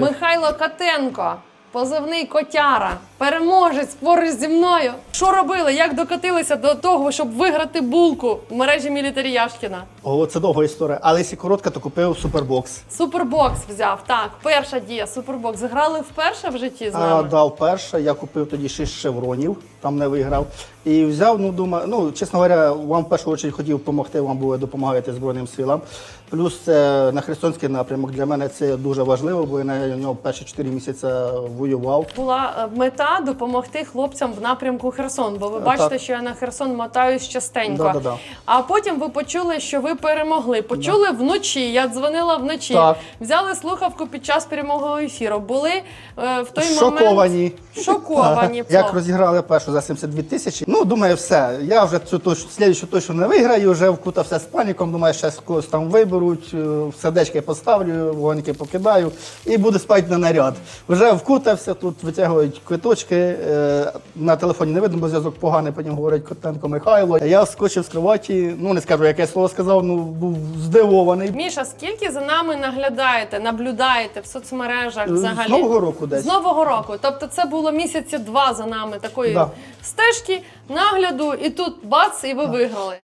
Михайло Катенко, позивний котяра, переможець поруч зі мною. Що робили? Як докотилися до того, щоб виграти булку в мережі Мілітарі Яшкіна? О, це довга історія. Але якщо коротка, то купив супербокс. Супербокс взяв. Так, перша дія, супербокс. Грали вперше в житті з А, нами. дав перше, я купив тоді шість шевронів, там не виграв. І взяв, ну думаю, ну чесно говоря, вам в першу чергу хотів допомогти, вам було допомагати Збройним силам. Плюс це на Херсонський напрямок. Для мене це дуже важливо, бо я на нього перші чотири місяці воював. Була е, мета допомогти хлопцям в напрямку Херсон, бо ви бачите, що я на Херсон мотаюсь частенько. Да-да-да. А потім ви почули, що ви перемогли. Почули вночі. Я дзвонила вночі. Так. Взяли слухавку під час прямого ефіру. Були е, в той Шоковані. момент шоковані. Як розіграли першу за 72 тисячі. Ну, думаю, все. Я вже цю точку, слідчу точно не виграю, вже вкутався з паніком. Думаю, ще когось там виберуть, е, сердечки поставлю, вогоньки покидаю і буду спати на наряд. Вже вкутався, тут витягують квиточки. е, На телефоні не видно, бо зв'язок поганий, потім говорить Котенко Михайло. Я скочив з кроваті, ну не скажу, яке слово сказав, ну був здивований. Міша, скільки за нами наглядаєте, наблюдаєте в соцмережах З? Нового року десь. З нового року. Тобто це було місяці два за нами такої Да. стежки, нагляду, і тут бац, і ви виграли.